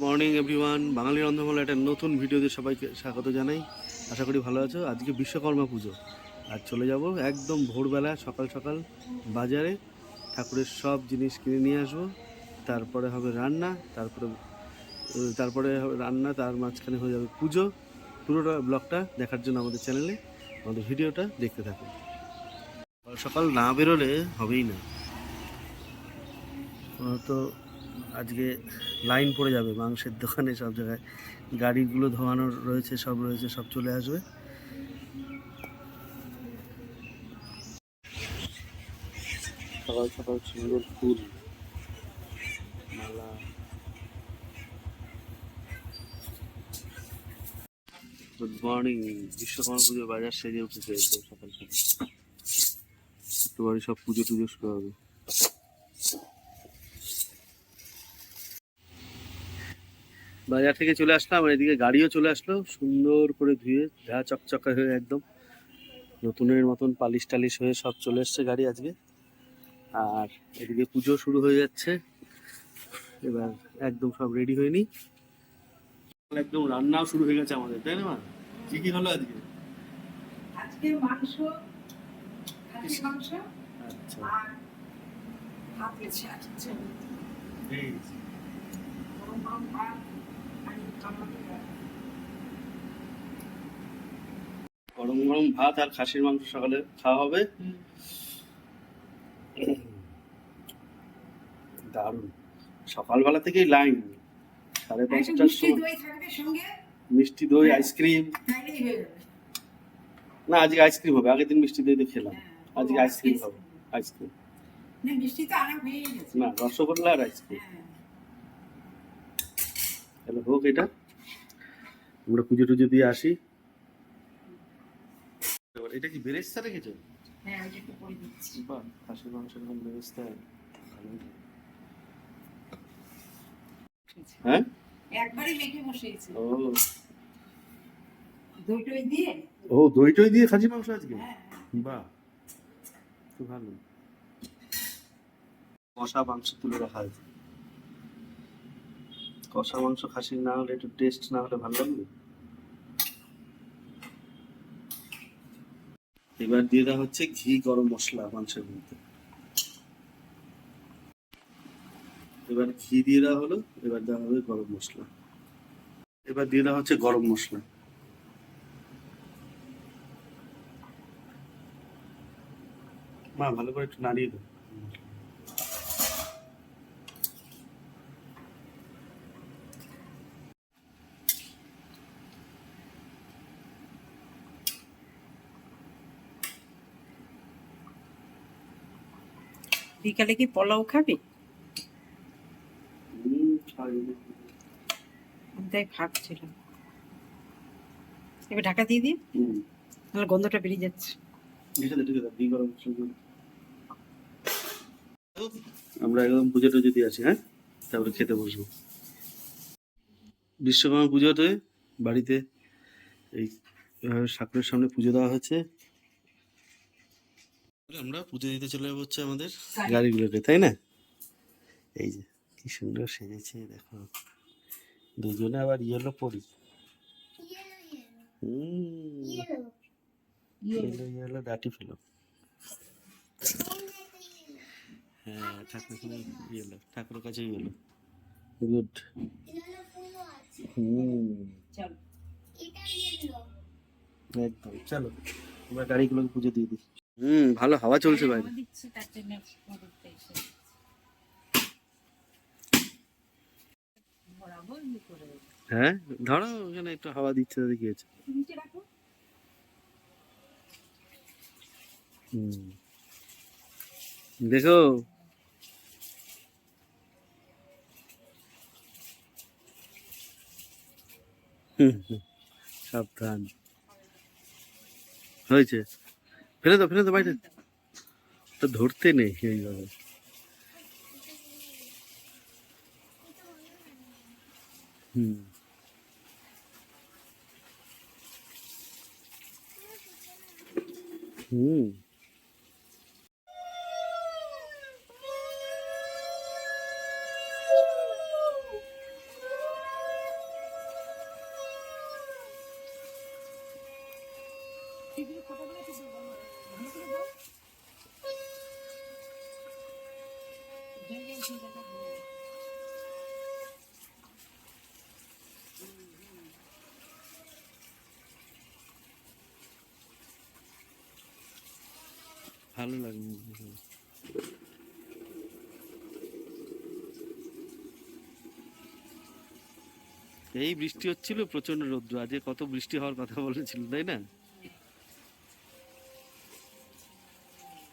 Morning everyone বাঙালি রন্ধনমালা একটা নতুন ভিডিওতে সবাইকে স্বাগত জানাই। আশা করি ভালো আছো। আজকে বিশ্বকর্মা পুজো। আর চলে যাব একদম ভোরবেলা, সকাল সকাল বাজারে। ঠাকুরের সব জিনিস কিনে নিয়ে আসব। তারপরে হবে রান্না, তারপরে তারপরে রান্না, তার মাঝখানে হয়ে যাবে পুজো। পুরোটা ব্লগটা দেখার জন্য আমাদের চ্যানেলে, আমাদের ভিডিওটা দেখতে থাকুন। সকাল না বেরোলে হবেই না। তো আজকে লাইন পড়ে যাবে, মাংসের দোকানে সব জায়গায়। গাড়িগুলো ধোয়ানোর রয়েছে, সব রয়েছে, সব চলে আসবে। সকাল সকাল সুন্দর ফুল, মালা। গুড মর্নিং বিশ্বকর্মা পুজো বাজার সেজে উঠেছে সকাল সকাল। একটু বাড়ি সব পুজো টুজো শুরু হবে। বাজার থেকে চলে আসলাম আর এদিকে গাড়িও চলে আসলো। সুন্দর করে ধুয়ে যা চকচকা হয়ে একদম। নতুনের মতন পালিশ টালিশ হয়ে সব চলে এসছে গাড়ি আজকে। আর এদিকে পুজো শুরু হয়ে যাচ্ছে। এবার একদম সব রেডি হয়ে নি একদম রান্নাও শুরু হয়ে গেছে আমাদের তাই না মা? কি কি হলো আজকে? আজকে মাংস খাসির মাংস আচ্ছা। আর ভাত গেছে আজকে এই, গরম গরম ভাত আর খাসির মাংস সকালে খাওয়া হবে। দারুণ। সকালবেলা থেকেই লাইন। সাড়ে পাঁচটার মিষ্টি সময়। দই মিষ্টি দই আইসক্রিম। হয়ে যাবে। না আজকে আইসক্রিম হবে। আগের দিন মিষ্টি দই দিয়ে খেলাম। হ্যাঁ, আজকে আইসক্রিম হবে আইসক্রিম। না রসগোল্লা আর আইসক্রিম। হ্যাঁ। তাহলে হোক এটা। আমরা পুজো টুজো দিয়ে আসি। এটা কি বেরেস্তা রেখেছো? হ্যাঁ ওইটা একটু করে দিচ্ছি। বাহ খাসির মাংসের এরকম বেরেস্তা। হ্যাঁ? একবারই মেখে বসিয়েছি। ও। দই টই দিয়ে? ও দই টই দিয়ে খাসির মাংস আজকে? হ্যাঁ। বাহ তো ভালো। কষা মাংস তুলে রাখা হয়েছে। কষা মাংস খাসির না হলে একটু টেস্ট না হলে ভালো লাগবে? এবার দিয়ে দেওয়া হচ্ছে ঘি গরম মশলা মাংসের মধ্যে। এবার ঘি দিয়ে দেওয়া হলো, এবার দেওয়া হবে গরম মশলা। এবার দিয়ে দেওয়া হচ্ছে গরম মশলা। মা, ভালো করে একটু নাড়িয়ে দাও বিকালে কি পোলাও খাবি। তাই ভাবছিলাম। এবার ঢাকা দিয়ে দিই? হুম, তাহলে গন্ধটা বেরিয়ে যাচ্ছে। দিয়ে। আমরা একদম পুজো টুজো দিয়ে আছি হ্যাঁ? তারপরে খেতে বসবো। বিশ্বকর্মা পুজোতে বাড়িতে এই ঠাকুরের সামনে পুজো দেওয়া হচ্ছে আমরা পুজো দিতে চলে যাব হচ্ছে আমাদের গাড়িগুলোকে তাই না? এই যে কি সুন্দর সেজেছে দেখো। দুজনে আবার ইয়েলো পরি। হুম ইয়েলো ইয়েলো ডাটি ফেলো হ্যাঁ ঠাকুর ইয়েলো ঠাকুরের কাছে ইয়েলো গুড হুম। একদম চলো আমরা গাড়িগুলোকে পুজো দিয়ে দিই। হুম ভালো হাওয়া চলছে বাইরে। করে দেবো। হ্যাঁ ধরো ওখানে একটু হাওয়া দিচ্ছে তাদের কি হয়েছে দেখো। হুম, হুম, সাবধান। হয়েছে। ফেলে দাও ফেলে দাও বাইরে তো ধরতে নেই এইভাবে হুম হুম ভালো লাগে এই বৃষ্টি হচ্ছিল প্রচণ্ড রৌদ্র, আজকে কত বৃষ্টি হওয়ার কথা বলেছিল, তাই না?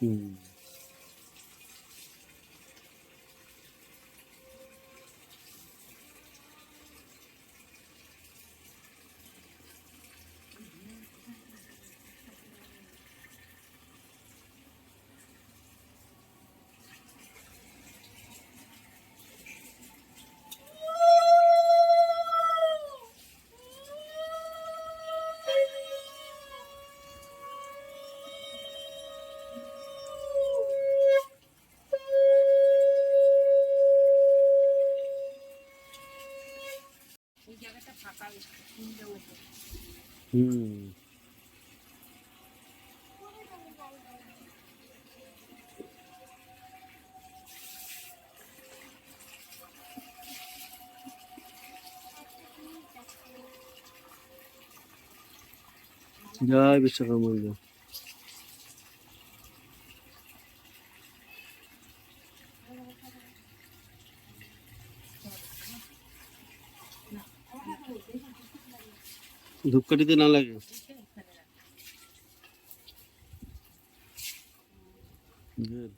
হুম হুম। জয় বিশ্বকর্মা ধূপকাঠিতে না লাগে? গুড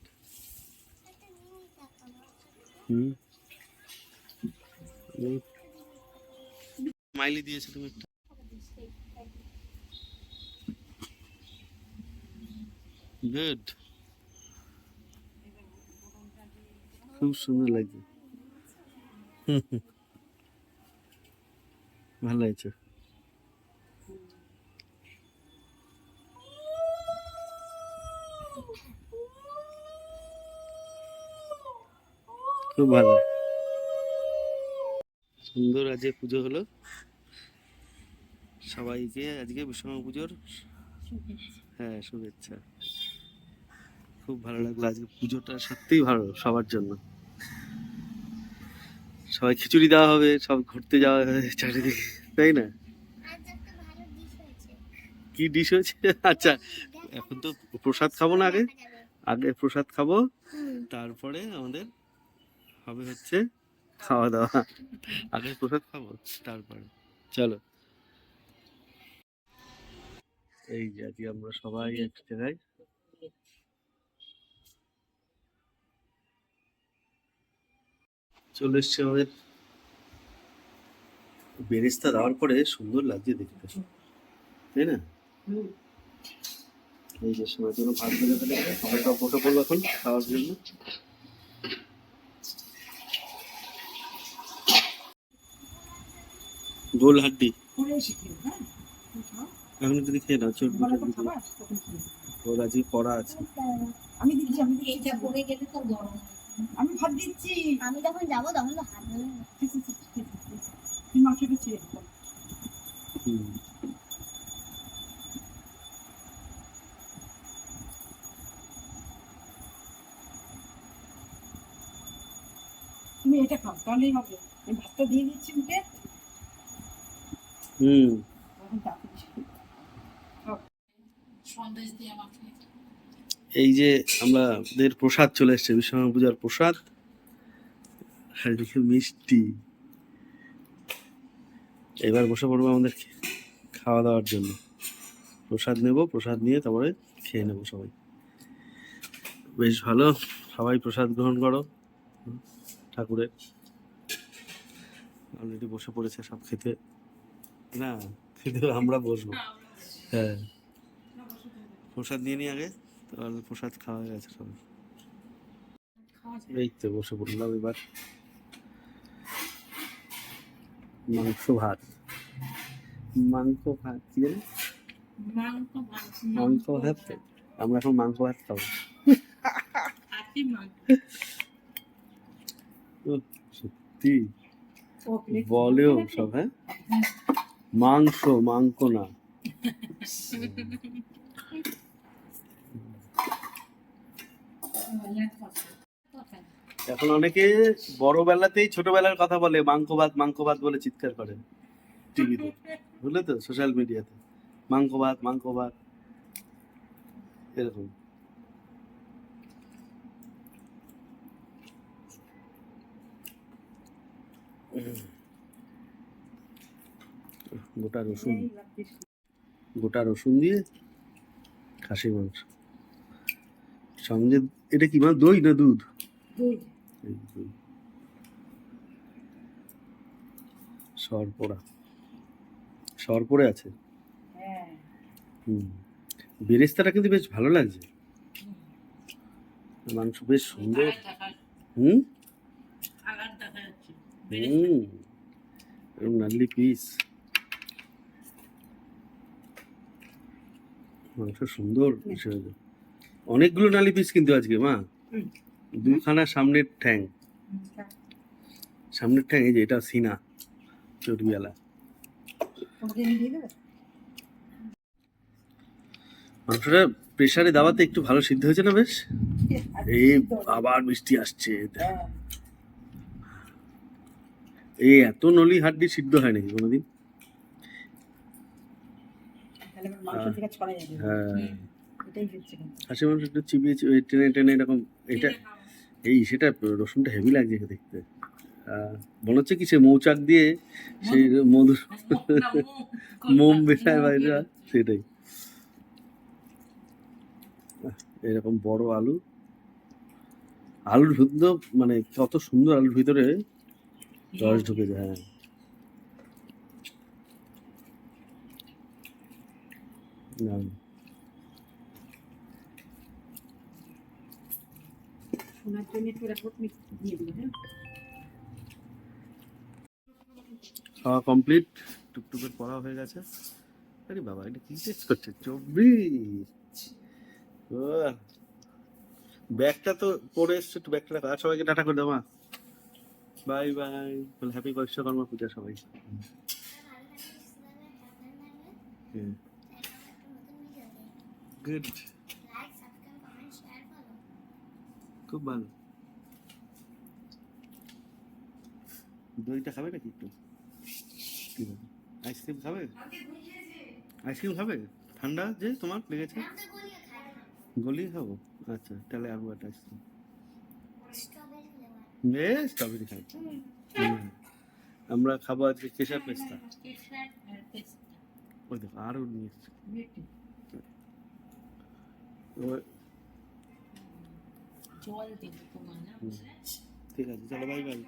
হুম মাইলি দিয়েছে তুমি একটা। গুড খুব সুন্দর লাগছে। ভালো লাগছে। খুব ভালো। সুন্দর আজকে পুজো হলো। সবাইকে আজকে বিশ্বকর্মা পুজোর হ্যাঁ শুভেচ্ছা। খুব ভালো লাগল আজকে পুজোটা সত্যিই ভালো সবার জন্য। সবাই খিচুড়ি দেওয়া হবে সব ঘুরতে যাওয়া হবে চারিদিকে তাই না? আজ ডিশ হয়েছে। কি ডিশ হয়েছে? আচ্ছা এখন তো প্রসাদ খাব না আগে। আগে প্রসাদ খাব তারপরে আমাদের হবে হচ্ছে খাওয়া দাওয়া। আগে প্রসাদ খাব, তারপরে। চলো। এই যে আজকে আমরা সবাই এক জায়গায় চলে এসছে আমাদের বেরেস্তা দেওয়ার পরে সুন্দর লাগছে দেখতে। তাই না? এই যে সময় জন্য ভাত বেড়ে ফেলে সবাই সব বসে পড়ল এখন খাওয়ার জন্য। গোল হাড্ডি। হ্যাঁ এখন যদি খেয়ে নাও চোট ওর আজকে পড়া আছে। আমি দিচ্ছি আমি দিচ্ছি। এইটা পরে গেলে তো গরম। আমি ভাত দিচ্ছি। আমি যখন যাব তখন তো হাত। তুই মাংসটা চেয়ে হুম। তুমি এটা খাও তাহলেই হবে। আমি ভাতটা দিয়ে দিচ্ছি মুখে হুম। এই যে আমাদের প্রসাদ চলে এসছে বিশ্বকর্মা পূজার প্রসাদ। মিষ্টি। এবার বসে পড়ব আমাদের খাওয়া দাওয়ার জন্য। প্রসাদ নেব, প্রসাদ নিয়ে তারপরে খেয়ে নেব সবাই। বেশ ভালো, সবাই প্রসাদ গ্রহণ করো। ঠাকুরের। অলরেডি বসে পড়েছে সব খেতে। না আমরা বসবো হ্যাঁ। প্রসাদ নিয়ে নিই আগে তাহলে প্রসাদ খাওয়া গেছে সব। এই তো বসে পড়লাম এবার। মাংস ভাত। মাংস ভাত কি জানি? মাংস ভাত আমরা এখন মাংস ভাত খাব। সত্যি। বলেও সব হ্যাঁ। মাংস মাংস না। এখন অনেকে বড় বেলাতেই ছোটবেলার কথা বলে মাংস ভাত মাংস ভাত বলে চিৎকার করে টিভিতে। বুঝলে তো? সোশ্যাল মিডিয়াতে। মাংস ভাত মাংস ভাত এরকম গোটা রসুন। গোটা রসুন দিয়ে খাসি মাংস। সঙ্গে এটা কি মানে দই না দুধ? দই। এই দই। সর পোড়া সর পড়ে আছে? হ্যাঁ। হুম। বেরেস্তাটা কিন্তু বেশ ভালো লাগছে। মাংস বেশ সুন্দর। হুম? হুম। নাল্লি পিস। মাংস সুন্দর অনেকগুলো নালি পিস কিন্তু আজকে মা। দুখানা সামনের ঠ্যাং। সামনের ঠ্যাং এই যে এটা সিনা দেবে? মাংসটা প্রেসারে দাওয়াতে একটু ভালো সিদ্ধ হয়েছে না বেশ? এই আবার বৃষ্টি আসছে হ্যাঁ। এই এত নলি হাড্ডি সিদ্ধ হয় নাকি কোনোদিন? মাংস যাবে হ্যাঁ। এটাই হচ্ছে কিন্তু। হাসি মাংস একটু চিবিয়ে চিবিয়ে টেনে টেনে এরকম এটা এই সেটা রসুনটা হেভি লাগছে দেখতে মনে হচ্ছে কি সে মৌচাক দিয়ে সেই মধুর মোম বেড়ায় বাইরে। সেটাই। এরকম বড় আলু। আলুর ভিতরে মানে কত সুন্দর আলুর ভিতরে রস ঢুকে যায় হ্যাঁ না, শোনার জন্য একটু রেকর্ড দিয়ে দিবে হ্যাঁ খাওয়া কমপ্লিট টুকটুকের পড়া হয়ে গেছে। আরে বাবা এটা কি টেস্ট করছে? চব্বিশ। ব্যাগটা তো পরে এসছে একটু ব্যাগটা রাখো। আর সবাইকে টাটা করে দাও মা। Bye bye. Happy Vishwakarma Puja সবাই গুড খুব ভালো। দইটা খাবে নাকি একটু? আইসক্রিম খাবে? আইসক্রিম খাবে? ঠান্ডা যে তোমার লেগেছে? গলিয়ে খাব? আচ্ছা তাহলে আরও একটা আইসক্রিম বেশ স্ট্রবেরি খাই। আমরা খাব আজকে কেশার পেস্তা। ওই দেখো আরও নিয়ে এসছে। জল দেবো তোমার না। ঠিক আছে চলো বাই বাই